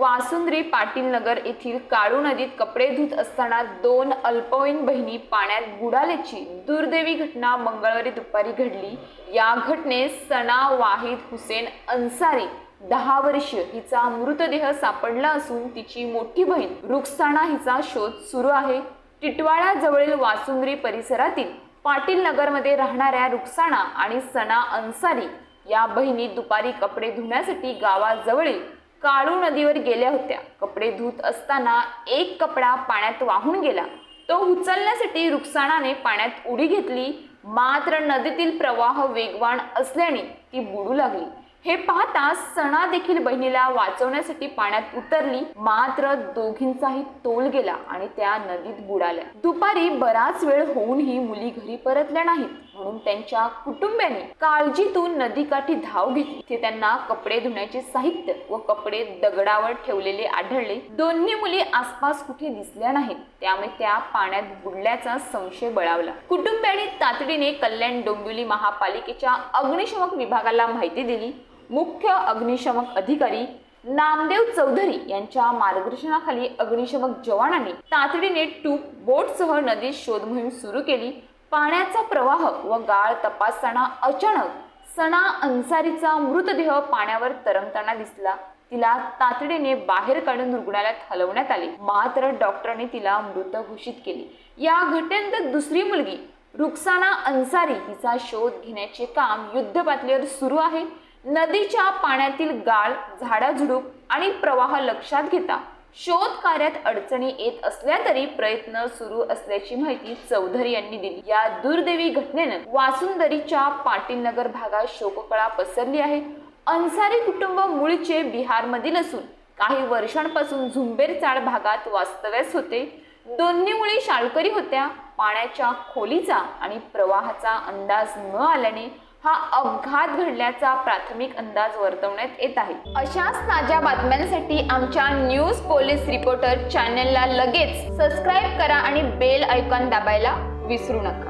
वासुंद्री पाटील नगर येथील काळू नदीत कपडे धुत असताना दोन अल्पवयीन बहिणी पाण्यात बुडाल्याची दुर्दैवी घटना मंगळवारी दुपारी घडली. या घटनेत सना वाहिद हुसेन अन्सारी दहा वर्ष हिचा मृतदेह सापडला असून तिची मोठी बहीण रुक्साणा हिचा शोध सुरू आहे. टिटवाळा जवळील वासुंद्री परिसरातील पाटील नगरमध्ये राहणाऱ्या रुक्साणा आणि सना अन्सारी या बहिणी दुपारी कपडे धुण्यासाठी गावाजवळील काळू नदीवर गेल्या होत्या. कपडे धुत असताना एक कपडा पाण्यात वाहून गेला. तो उचलण्यासाठी रुक्साणाने पाण्यात उडी घेतली. मात्र नदीतील प्रवाह वेगवान असल्याने ती बुडू लागली. हे पाहता सणा देखील बहिणीला वाचवण्यासाठी पाण्यात उतरली. मात्र दोघींचाही तोल गेला आणि त्या नदीत बुडाल्या. दुपारी बराच वेळ होऊनही मुली घरी परतल्या नाहीत. म्हणून त्यांच्या कुटुंबियांनी काळजीतून नदीकाठी धाव घेतली. ते त्यांना कपडे धुण्याचे साहित्य व कपडे दगडावर ठेवलेले आढळले. दोन्ही मुली आसपास कुठे दिसल्या नाहीत. त्यामुळे त्या पाण्यात बुडल्याचा संशय बळावला. कुटुंबियांनी तातडीने कल्याण डोंबिवली महापालिकेच्या अग्निशमक विभागाला माहिती दिली. मुख्य अग्निशमक अधिकारी नामदेव चौधरी यांच्या मार्गदर्शनाखाली अग्निशमक जवानांनी तातडीने टूप बोटसह नदीत शोधमोहीम सुरू केली. पाण्याचा प्रवाह व गाळ तपासताना अचानक सणा अन्सारीचा मृतदेह पाण्यावर तरंगताना दिसला. तिला तातडीने बाहेर काढून रुग्णालयात हलवण्यात आले. मात्र डॉक्टरांनी तिला मृत घोषित केले. या घटनेनंतर दुसरी मुलगी रुक्साना अन्सारी हिचा शोध घेण्याचे काम युद्ध पातळीवर सुरू आहे. नदीच्या पाण्यातील गाळ झाडाझुडूप आणि प्रवाह लक्षात घेता शोध कार्यात अडचणी येत असल्या तरी प्रयत्न सुरू असल्याची माहिती चौधरी यांनी दिली. या दुर्दैवी घटनेनं वासुंदरीच्या पाटील नगर भागात शोककळा पसरली आहे. अन्सारी कुटुंब मूळचे बिहारमधील असून काही वर्षांपासून झुंबेर चाळ भागात वास्तव्यास होते. दोन्ही मुली शाळकरी होत्या. पाण्याच्या खोलीचा आणि प्रवाहाचा अंदाज न आल्याने हा अपघात घडल्याचा प्राथमिक अंदाज वर्तवण्यात येत आहे. अशाच ताज्या बातम्यांसाठी आमच्या न्यूज पोलीस रिपोर्टर चॅनलला लगेच सबस्क्राईब करा आणि बेल आयकॉन दाबायला विसरू नका.